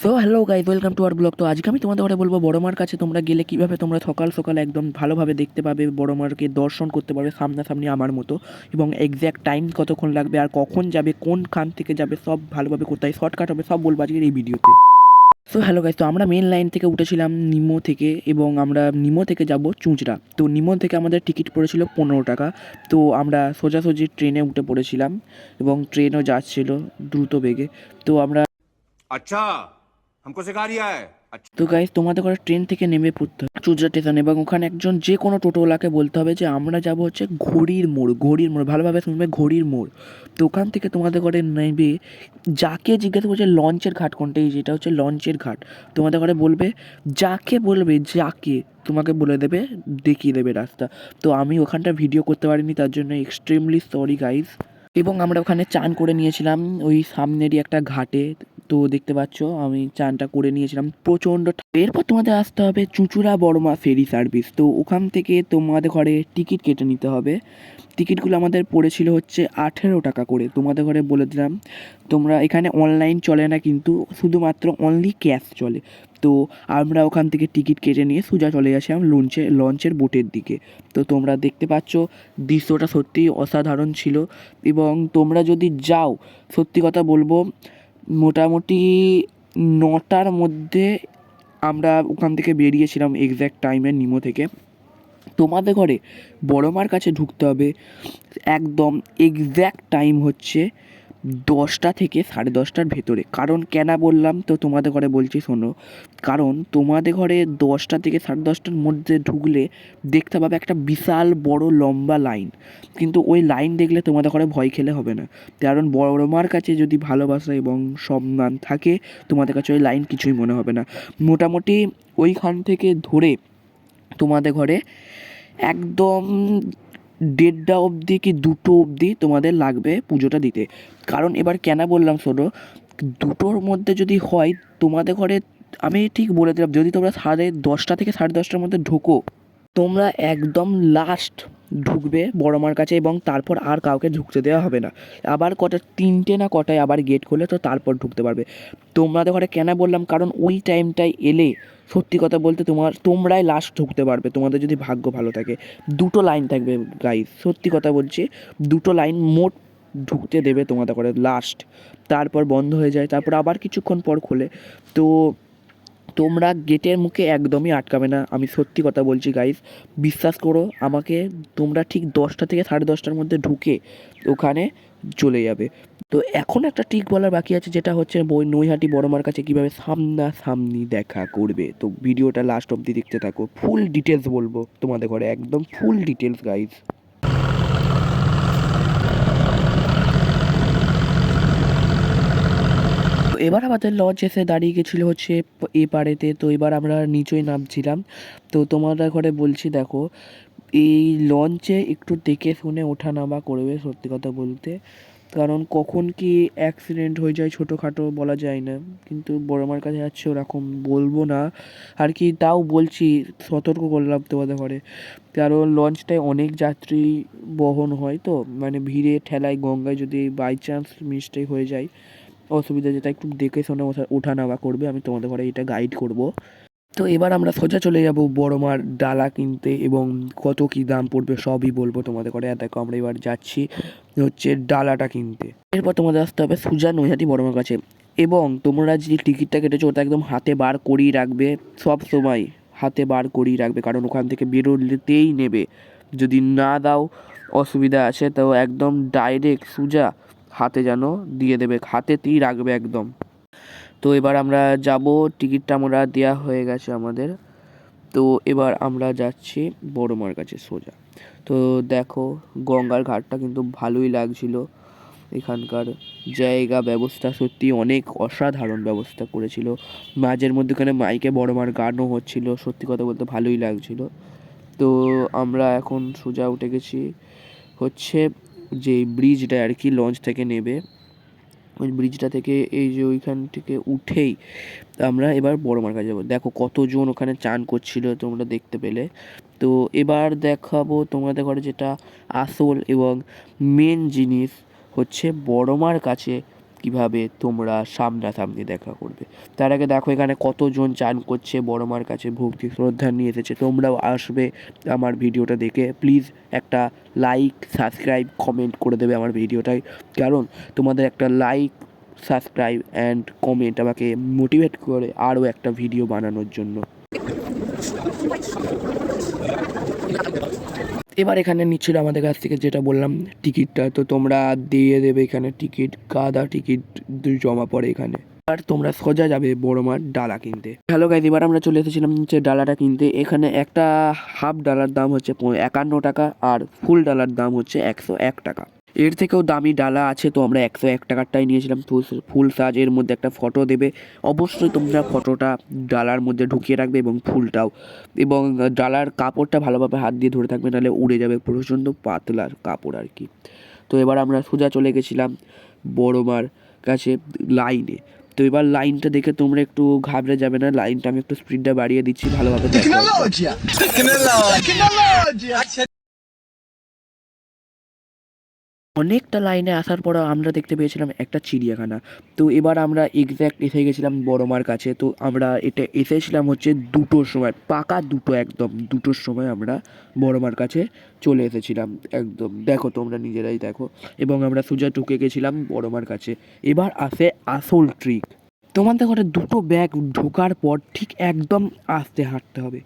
So hello guys welcome to our blog তো আজকে আমি তোমাদের বলব বড় মার কাছে তোমরা গেলে কীভাবে তোমরা সকাল সকাল একদম ভালোভাবে দেখতে পাবে বড় মারকে দর্শন করতে পারবে সামনাসামনি আমার মতো, এবং এক্স্যাক্ট টাইম কতক্ষণ লাগবে আর কখন যাবে কোন খান থেকে যাবে, সব ভালোভাবে কোথায় শর্টকাট হবে, সব বলব আজকের এই ভিডিওতে। সো হ্যালো গাইজ তো আমরা মেন লাইন থেকে উঠেছিলাম নিমো থেকে, এবং আমরা নিমো থেকে যাব চুঁচড়া। তো নিমো থেকে আমাদের টিকিট পড়েছিল পনেরো টাকা। তো আমরা সোজাসুজি ট্রেনে উঠে পড়েছিলাম, এবং ট্রেনও যাচ্ছিল দ্রুত বেগে। তো আমরা আচ্ছা। हमको सिखा रिया है अच्छा তো গাইজ তোমাদের করে ট্রেন থেকে নেমে পড়তে হবে চুচড়া স্টেশন এবং ওখানে একজন যে কোনো টোটোওয়ালাকে বলতে হবে যে আমরা যাব হচ্ছে ঘড়ির মোড় ঘড়ির মোড় ভালোভাবে শুনবে ঘড়ির মোড় তো ওখান থেকে তোমাদের করে নেবে যাকে জিজ্ঞাসা করছে লঞ্চের ঘাট কোনটা এই যেটা হচ্ছে লঞ্চের ঘাট তোমাদের করে বলবে যাকে বলবে যাকে তোমাকে বলে দেবে দেখিয়ে দেবে রাস্তা তো আমি ওখানটা ভিডিও করতে পারিনি তার জন্য এক্সট্রিমলি সরি গাইজ এবং আমরা ওখানে চান করে নিয়েছিলাম ওই সামনেরই একটা ঘাটে তো দেখতে পাচ্ছ, আমি চানটা করে নিয়েছিলাম প্রচণ্ড এরপর তোমাদের আসতে হবে চুঁচুড়া বড়মা ফেরি সার্ভিস। তো ওখান থেকে তোমাদের ঘরে টিকিট কেটে নিতে হবে। টিকিটগুলো আমাদের পড়েছিল হচ্ছে আঠেরো টাকা করে। তোমাদের ঘরে বলে দিলাম, তোমরা এখানে অনলাইন চলে না কিন্তু শুধুমাত্র অনলি ক্যাশ চলে। তো আমরা ওখান থেকে টিকিট কেটে নিয়ে সোজা চলে আসলাম লঞ্চে লঞ্চের বোটের দিকে। তো তোমরা দেখতে পাচ্ছ, দৃশ্যটা সত্যিই অসাধারণ ছিল। এবং তোমরা যদি যাও, সত্যি কথা বলব মোটামুটি নটার মধ্যে আমরা ওখান থেকে বেরিয়েছিলাম এক্স্যাক্ট টাইমে নিমো থেকে। তোমাদের ঘরে বড় মার কাছে ঢুকতে হবে। একদম এক্স্যাক্ট টাইম হচ্ছে দশটা থেকে সাড়ে দশটার ভেতরে। কারণ কেন বললাম? তো তোমাদের ঘরে বলছি, শোনো। কারণ তোমাদের ঘরে দশটা থেকে সাড়ে দশটার মধ্যে ঢুকলে দেখতে পাবে একটা বিশাল বড় লম্বা লাইন। কিন্তু ওই লাইন দেখলে তোমাদের ঘরে ভয় খেলে হবে না। কারণ বড় মার কাছে যদি ভালোবাসা এবং সম্মান থাকে, তোমাদের কাছে ওই লাইন কিছুই মনে হবে না। মোটামুটি ওইখান থেকে ধরে তোমাদের ঘরে একদম দেড়টা অবধি কি দুটো অবধি তোমাদের লাগবে পুজোটা দিতে। কারণ এবার কেন বললাম শোনো, দুটোর মধ্যে যদি হয় তোমাদের ঘরে, আমি ঠিক বলে দিলাম, যদি তোমরা সাড়ে দশটা থেকে সাড়ে দশটার মধ্যে ঢোকো, তোমরা একদম লাস্ট ঢুকবে বড় মার কাছে এবং তারপর আর কাউকে ঢুকতে দেওয়া হবে না। আবার কটা, তিনটে না কটায় আবার গেট খোলে তো তারপর ঢুকতে পারবে। তোমাদের ঘরে কেন বললাম, কারণ ওই টাইমটায় এলে সত্যি কথা বলতে তোমার, তোমরাই লাস্ট ঢুকতে পারবে, তোমাদের যদি ভাগ্য ভালো থাকে। দুটো লাইন থাকবে গাইজ সত্যি কথা বলছি, দুটো লাইন মোট ঢুকতে দেবে তোমাদের করে লাস্ট তারপর বন্ধ হয়ে যায়, তারপর আবার কিছুক্ষণ পর খোলে। তো তোমরা গেটের মুখে একদমই আটকাবে না। আমি সত্যি কথা বলছি গাইজ বিশ্বাস করো, আমাকে তোমরা ঠিক দশটা থেকে সাড়ে দশটার মধ্যে ঢুকে ওখানে চলে যাবে। তো এখন একটা ঠিক বলার বাকি আছে, যেটা হচ্ছে বই নৈহাটি বড়মার কাছে কীভাবে সামনাসামনি দেখা করবে। তো ভিডিওটা লাস্ট অবধি দেখতে থাকো। ফুল ডিটেলস বলব তোমাদের ঘরে, একদম ফুল ডিটেলস গাইজ এবার আমাদের লঞ্চ এসে দাঁড়িয়ে গেছিল হচ্ছে এ পাড়েতে। তো এবার আমরা নিচেই নামছিলাম। তো তোমাদের ঘরে বলছি, দেখো, এই লঞ্চে একটু দেখে শুনে ওঠা নামা করবে সত্যি কথা বলতে। কারণ কখন কি অ্যাক্সিডেন্ট হয়ে যায় ছোটোখাটো বলা যায় না। কিন্তু বড় মার কাছে যাচ্ছে ওরকম বলব না। আর কি তাও বলছি, সতর্ক করলাম তোমাদের ঘরে। কারণ লঞ্চটায় অনেক যাত্রী বহন হয় তো। মানে ভিড়ে ঠেলায় গঙ্গায় যদি বাই চান্স মিস্টেক হয়ে যায় অসুবিধা যেটা একটু দেখে শুনে ওঠা নামা করবে, আমি তোমাদের ঘরে এটা গাইড করব। তো এবার আমরা সোজা চলে যাব বড় মার ডালা কিনতে এবং কত কি দাম পড়বে সবই বলব তোমাদের ঘরে। দেখো আমরা এবার যাচ্ছি হচ্ছে ডালাটা কিনতে। এরপর তোমাদের আসতে হবে সুজা নৈহাটি বড় মার কাছে। এবং তোমরা যে টিকিটটা কেটেছো ওটা একদম হাতে বার করেই রাখবে, সব সময় হাতে বার করেই রাখবে। কারণ ওখান থেকে বেরোতেই নেবে। যদি না দাও, অসুবিধা আছে। তো একদম ডাইরেক্ট সুজা হাতে যেন দিয়ে দেবে, হাতেতেই রাখবে একদম। তো এবার আমরা যাব, টিকিটটা আমরা দেওয়া হয়ে গেছে আমাদের। তো এবার আমরা যাচ্ছি বড়মার কাছে সোজা। তো দেখো, গঙ্গার ঘাটটা কিন্তু ভালোই লাগছিল। এখানকার জায়গা ব্যবস্থা সত্যি অনেক অসাধারণ ব্যবস্থা করেছিল। মাঝের মধ্যেখানে মাইকে বড়মার গানও হচ্ছিল, সত্যি কথা বলতে ভালোই লাগছিল। তো আমরা এখন সোজা উঠে গেছি, হচ্ছে যে ব্রিজটা আর কি লঞ্চ থেকে নেবে, ওই ব্রিজটা থেকে এই যে ওইখান থেকে উঠেই আমরা এবার বড়মার কাছে যাব। দেখো কতজন ওখানে চান করছিল তোমরা দেখতে পেলে। তো এবার দেখাবো তোমাদের ঘরে যেটা আসল এবং মেন জিনিস হচ্ছে বড়মার কাছে কীভাবে তোমরা সামনাসামনি দেখা করবে। তার আগে দেখো এখানে কতজন চান করছে, বড় মার কাছে ভক্তি শ্রদ্ধা নিয়ে এসেছে। তোমরাও আসবে আমার ভিডিওটা দেখে। প্লিজ একটা লাইক সাবস্ক্রাইব কমেন্ট করে দেবে আমার ভিডিওটায়। কারণ তোমাদের একটা লাইক সাবস্ক্রাইব অ্যান্ড কমেন্ট আমাকে মোটিভেট করে আরও একটা ভিডিও বানানোর জন্য। এবার এখানে নিচ্ছিল আমাদের কাছ থেকে যেটা বললাম টিকিটটা, তো তোমরা দিয়ে দেবে এখানে টিকিট, গাদা টিকিট জমা পড়ে এখানে। আর তোমরা সোজা যাবে বড় মার ডালা কিনতে। হ্যালো গাইজ এবার আমরা চলে এসেছিলাম যে ডালাটা কিনতে। এখানে একটা হাফ ডালার দাম হচ্ছে একান্ন টাকা আর ফুল ডালার দাম হচ্ছে একশো এক টাকা। এর থেকেও দামি ডালা আছে, তো আমরা একশো এক টাকারটাই নিয়েছিলাম। ফুল ফুল সাজ এর মধ্যে একটা ফটো দেবে। অবশ্যই তোমরা ফটোটা ডালার মধ্যে ঢুকিয়ে রাখবে এবং ফুলটাও। এবং ডালার কাপড়টা ভালোভাবে হাত দিয়ে ধরে থাকবে, নাহলে উড়ে যাবে প্রচণ্ড পাতলার কাপড় আর কি। তো এবার আমরা সোজা চলে গেছিলাম বড়মার কাছে লাইনে। তো এবার লাইনটা দেখে তোমরা একটু ঘাবড়ে যাবে না, লাইনটা আমি একটু স্পিডটা বাড়িয়ে দিচ্ছি, ভালোভাবে অনেকটা লাইনে আসার পর আমরা দেখতে পেয়েছিলাম একটা চিড়িয়াখানা। তো এবার আমরা এক্স্যাক্ট এসে গেছিলাম বড়মার কাছে। তো আমরা এটা এসেছিলাম হচ্ছে দুটোর সময়, পাকা দুটো একদম, দুটোর সময় আমরা বড়মার কাছে চলে এসেছিলাম, একদম। দেখো তোমরা নিজেরাই দেখো। এবং আমরা সোজা ঢুকে গেছিলাম বড়মার কাছে। এবার আসে আসল ট্রিক তোমাদের ঘরে দুটো ব্যাগ ঢোকার পর ঠিক একদম আস্তে হাঁটতে হবে।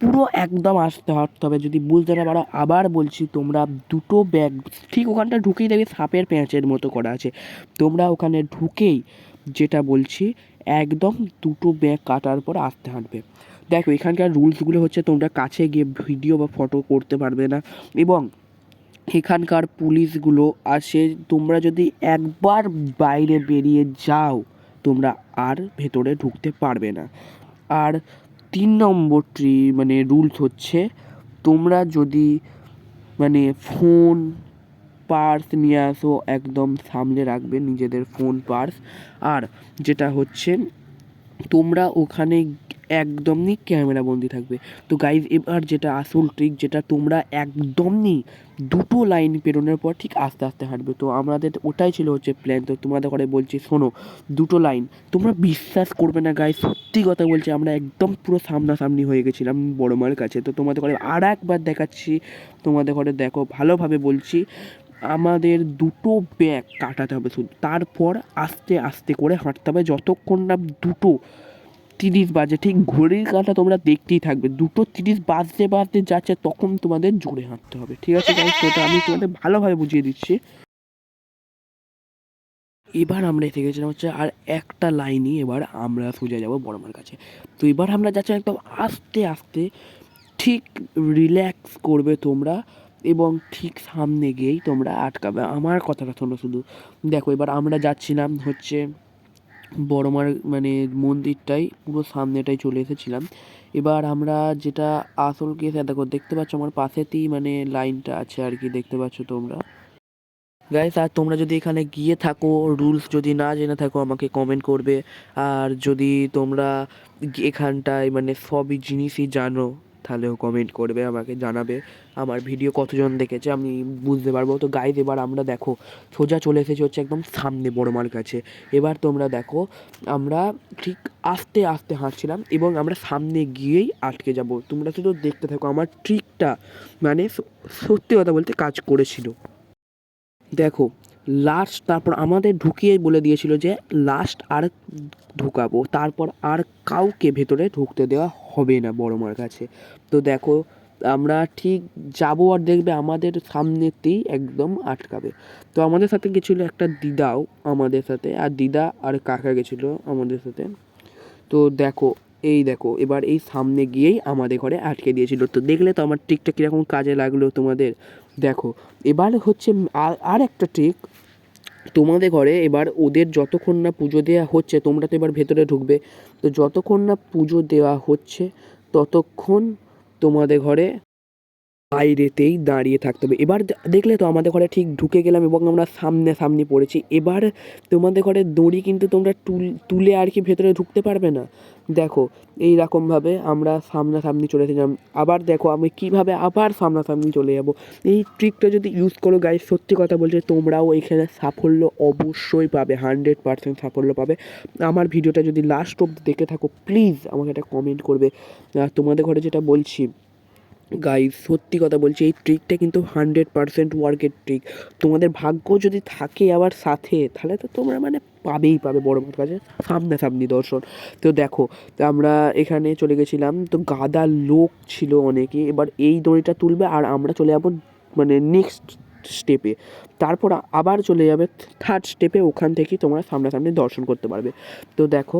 পুরো একদম আসতে হাঁটতে হবে। যদি বুঝতে না পারো, আবার বলছি তোমরা দুটো ব্যাগ, ঠিক ওখানটা ঢুকেই দেখবে সাপের প্যাঁচের মতো করা আছে। তোমরা ওখানে ঢুকেই যেটা বলছি, একদম দুটো ব্যাগ কাটার পর আসতে হাঁটবে। দেখো, এখানকার রুলসগুলো হচ্ছে তোমরা কাছে গিয়ে ভিডিও বা ফটো করতে পারবে না এবং এখানকার পুলিশগুলো আসে। তোমরা যদি একবার বাইরে বেরিয়ে যাও, তোমরা আর ভেতরে ঢুকতে পারবে না। আর তিন নম্বরটি মানে রুলস হচ্ছে, তোমরা যদি মানে ফোন পার্স নিয়ে আসো, একদম সামলে রাখবে নিজেদের ফোন পার্স আর যেটা হচ্ছে, তোমরা ওখানে একদমই ক্যামেরা বন্দি থাকবে। তো গাইজ এবার যেটা আসল ট্রিক যেটা তোমরা একদমই দুটো লাইন পেরোনোর পর ঠিক আস্তে আস্তে হাঁটবে। তো আমাদের ওটাই ছিল হচ্ছে প্ল্যান তো তোমাদের ঘরে বলছি, শোনো, দুটো লাইন তোমরা বিশ্বাস করবে না গাইজ সত্যি কথা বলছি, আমরা একদম পুরো সামনাসামনি হয়ে গেছিলাম বড় মার কাছে। তো তোমাদের ঘরে আর একবার দেখাচ্ছি, তোমাদের ঘরে দেখো, ভালোভাবে বলছি, আমাদের দুটো ব্যাগ কাটাতে হবে শুধু। তারপর আস্তে আস্তে করে হাঁটতে হবে, যতক্ষণ না দুটো তিরিশ বাজে, ঠিক ঘড়ির কাঁটা তোমরা দেখতেই থাকবে। দুটো তিরিশ বাজতে বাজতে যাচ্ছে তখন তোমাদের জোরে হাঁটতে হবে, ঠিক আছে? সেটা আমি তোমাদের ভালোভাবে বুঝিয়ে দিচ্ছি। এবার আমরা এসে গেছিলাম হচ্ছে আর একটা লাইনই এবার আমরা সোজা যাব বড়মার কাছে। তো এবার আমরা যাচ্ছি একদম আস্তে আস্তে, ঠিক রিল্যাক্স করবে তোমরা এবং ঠিক সামনে গিয়েই তোমরা আটকাবে। আমার কথাটা শোনো শুধু। দেখো, এবার আমরা যাচ্ছিলাম হচ্ছে বড়মার মানে মন্দিরটাই, পুরো সামনেটাই চলে এসেছিলাম। এবার আমরা যেটা আসল কেস দেখো, দেখতে পাচ্ছ আমার পাশেতেই মানে লাইনটা আছে আর কি, দেখতে পাচ্ছ তোমরা। গাইস আর তোমরা যদি এখানে গিয়ে থাকো রুলস যদি না জেনে থাকো, আমাকে কমেন্ট করবে। আর যদি তোমরা এখানটায় মানে সবই জিনিসই জানো, তাহলেও কমেন্ট করবে, আমাকে জানাবে। আমার ভিডিও কতজন দেখেছে আমি বুঝতে পারব। তো গাইজ এবার আমরা দেখো, সোজা চলে এসেছি হচ্ছে একদম সামনে বড়মার কাছে। এবার তোমরা দেখো, আমরা ঠিক আস্তে আস্তে হাঁটছিলাম এবং আমরা সামনে গিয়েই আটকে যাব। তোমরা শুধু দেখতে থাকো, আমার ট্রিকটা মানে সত্যি কথা বলতে কাজ করেছিল। দেখো লাস্ট তারপর আমাদের ঢুকিয়ে বলে দিয়েছিল যে লাস্ট আর ঢুকাবো, তারপর আর কাউকে ভেতরে ঢুকতে দেওয়া হবে না বড় মার কাছে। তো দেখো আমরা ঠিক যাব আর দেখবে আমাদের সামনেতেই একদম আটকাবে। তো আমাদের সাথে গেছিল একটা দিদাও আমাদের সাথে, আর দিদা আর কাকা গেছিল আমাদের সাথে। তো দেখো, এই দেখো, এবার এই সামনে গিয়েই আমাদের ঘরে আটকে দিয়েছিল। তো দেখলে তো আমার ট্রিকটা কীরকম কাজে লাগল তোমাদের। দেখো, এবার হচ্ছে আর- একটা ট্রিক তোমাদের ঘরে এবার ওদের যতক্ষণ না পুজো দেওয়া হচ্ছে, তোমরা তো এবার ভেতরে ঢুকবে, তো যতক্ষণ না পুজো দেওয়া হচ্ছে, ততক্ষণ তোমাদের ঘরে বাইরেতেই দাঁড়িয়ে থাকতে হবে। এবার দেখলে তো আমাদের ঘরে ঠিক ঢুকে গেলাম এবং আমরা সামনে সামনে পড়েছি। এবার তোমাদের ঘরে দড়ি কিন্তু তোমরা তুল আর কি ভেতরে ঢুকতে পারবে না। দেখো এই রকমভাবে আমরা সামনাসামনি চলে এসেছিলাম। আবার দেখো, আমি কীভাবে আবার সামনাসামনি চলে যাব। এই ট্রিকটা যদি ইউজ করো গাইজ সত্যি কথা বলছে তোমরাও এখানে সাফল্য অবশ্যই পাবে হান্ড্রেড পার্সেন্ট সাফল্য পাবে। আমার ভিডিওটা যদি লাস্ট অব্দি দেখে থাকো প্লিজ আমাকে একটা কমেন্ট করবে। তোমাদের ঘরে যেটা বলছি গাইজ সত্যি কথা বলছি, এই ট্রিকটা কিন্তু হান্ড্রেড পারসেন্ট ওয়ার্কের ট্রিক তোমাদের ভাগ্য যদি থাকে আবার সাথে, তাহলে তো তোমরা মানে পাবেই পাবে, বড় মার কাছে সামনাসামনি দর্শন। তো দেখো আমরা এখানে চলে গেছিলাম, তো গাদা লোক ছিল অনেকে, এবার এই দড়িটা তুলবে আর আমরা চলে যাব মানে নেক্সট স্টেপে তারপর আবার চলে যাবে থার্ড স্টেপে ওখান থেকেই তোমরা সামনাসামনি দর্শন করতে পারবে। তো দেখো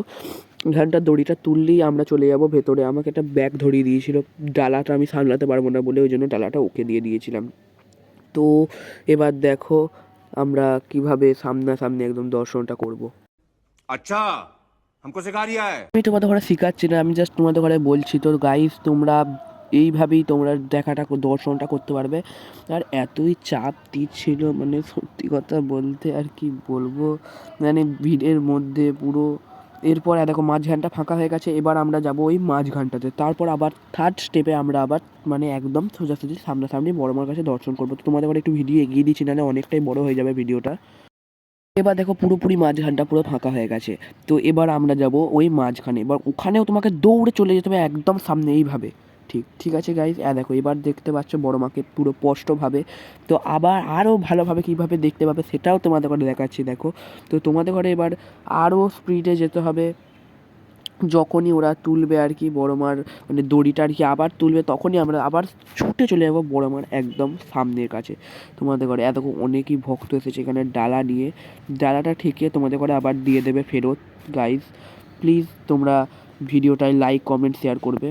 এখানটার দড়িটা তুললেই আমরা চলে যাব ভেতরে। আমাকে একটা ব্যাগ ধরিয়ে দিয়েছিল। ডালাটা আমি সামলাতে পারব না বলে ওই জন্য ডালাটা ওকে দিয়ে দিয়েছিলাম। তো এবার দেখো আমরা কীভাবে সামনাসামনি একদম দর্শনটা করব। আচ্ছা আমি তোমাদের ঘরে শিখাচ্ছি না আমি জাস্ট তোমাদের ঘরে বলছি। তো গাইস তোমরা এইভাবেই তোমরা দেখাটা দর্শনটা করতে পারবে। আর এতই চাপ দিচ্ছিল মানে সত্যি কথা বলতে আর কি বলব? মানে ভিড়ের মধ্যে পুরো এরপর আর দেখো, মাঝখানটা ফাঁকা হয়ে গেছে, এবার আমরা যাব ওই মাঝখানটাতে। তারপর আবার থার্ড স্টেপে আমরা আবার মানে একদম সোজাসুজি সামনাসামনি বড় মার কাছে দর্শন করব। তো তোমাদের একটু ভিডিও এগিয়ে দিচ্ছি, নাহলে অনেকটাই বড় হয়ে যাবে ভিডিওটা। এবার দেখো, পুরোপুরি মাঝখানটা পুরো ফাঁকা হয়ে গেছে। তো এবার আমরা যাব ওই মাঝখানে। এবার ওখানেও তোমাকে দৌড়ে চলে যেতে হবে একদম সামনে এইভাবে। ঠিক ঠিক আছে গাইজ হ্যাঁ দেখো, এবার দেখতে পাচ্ছ বড় মাকে পুরো স্পষ্টভাবে। তো আবার আরও ভালোভাবে কীভাবে দেখতে পাবে সেটাও তোমাদের ঘরে দেখাচ্ছি, দেখো। তো তোমাদের ঘরে এবার আরও স্পিডে যেতে হবে। যখনই ওরা তুলবে আর কি বড় মার মানে দড়িটা আর কি আবার তুলবে, তখনই আমরা আবার ছুটে চলে যাব বড় মার একদম সামনের কাছে। তোমাদের ঘরে এত অনেকই ভক্ত এসেছে এখানে ডালা নিয়ে। ডালাটা ঠেকিয়ে তোমাদের ঘরে আবার দিয়ে দেবে ফেরত গাইজ প্লিজ তোমরা ভিডিওটায় লাইক কমেন্ট শেয়ার করবে।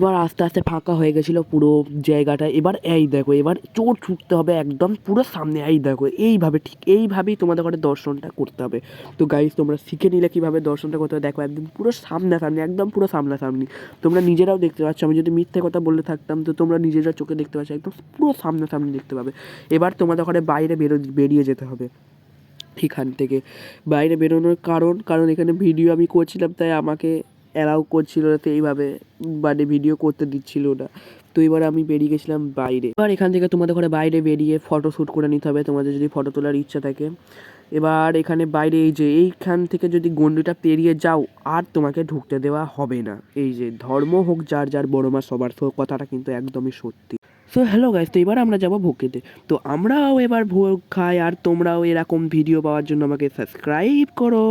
এবার আস্তে আস্তে ফাঁকা হয়ে গেছিল পুরো জায়গাটা। এবার এই দেখো, এবার চোর ছুটতে হবে একদম পুরো সামনে। এই দেখো, এইভাবে, ঠিক এইভাবেই তোমাদের ঘরে দর্শনটা করতে হবে। তো গাইজ তোমরা শিখে নিলে কীভাবে দর্শনটা করতে হবে? দেখো, একদম পুরো সামনাসামনি, একদম পুরো সামনাসামনি। তোমরা নিজেরাও দেখতে পাচ্ছ, আমি যদি মিথ্যে কথা বলে থাকতাম, তো তোমরা নিজেরা চোখে দেখতে পাচ্ছ, একদম পুরো সামনাসামনি দেখতে পাবে। এবার তোমাদের ঘরে বাইরে বেরো, বেরিয়ে যেতে হবে এখান থেকে। বাইরে বেরোনোর কারণ কারণ এখানে ভিডিও আমি করছিলাম, তাই আমাকে অ্যালাউ করছিল না তো এইভাবে মানে ভিডিও করতে দিচ্ছিল না। তো এবার আমি বেরিয়ে গেছিলাম বাইরে। এবার এখান থেকে তোমাদের ঘরে বাইরে বেরিয়ে ফটো শ্যুট করে নিতে হবে, তোমাদের যদি ফটো তোলার ইচ্ছা থাকে। এবার এখানে বাইরে এই যে, এইখান থেকে যদি গন্ডিটা পেরিয়ে যাও, আর তোমাকে ঢুকতে দেওয়া হবে না। এই যে, ধর্ম হোক, যার যার বড় মা, সবার কথাটা কিন্তু একদমই সত্যি। সো হ্যালো গাইজ তো এবার আমরা যাব ভোগ খেতে তো আমরাও এবার ভোগ খাই, আর তোমরাও এরকম ভিডিও পাওয়ার জন্য আমাকে সাবস্ক্রাইব করো।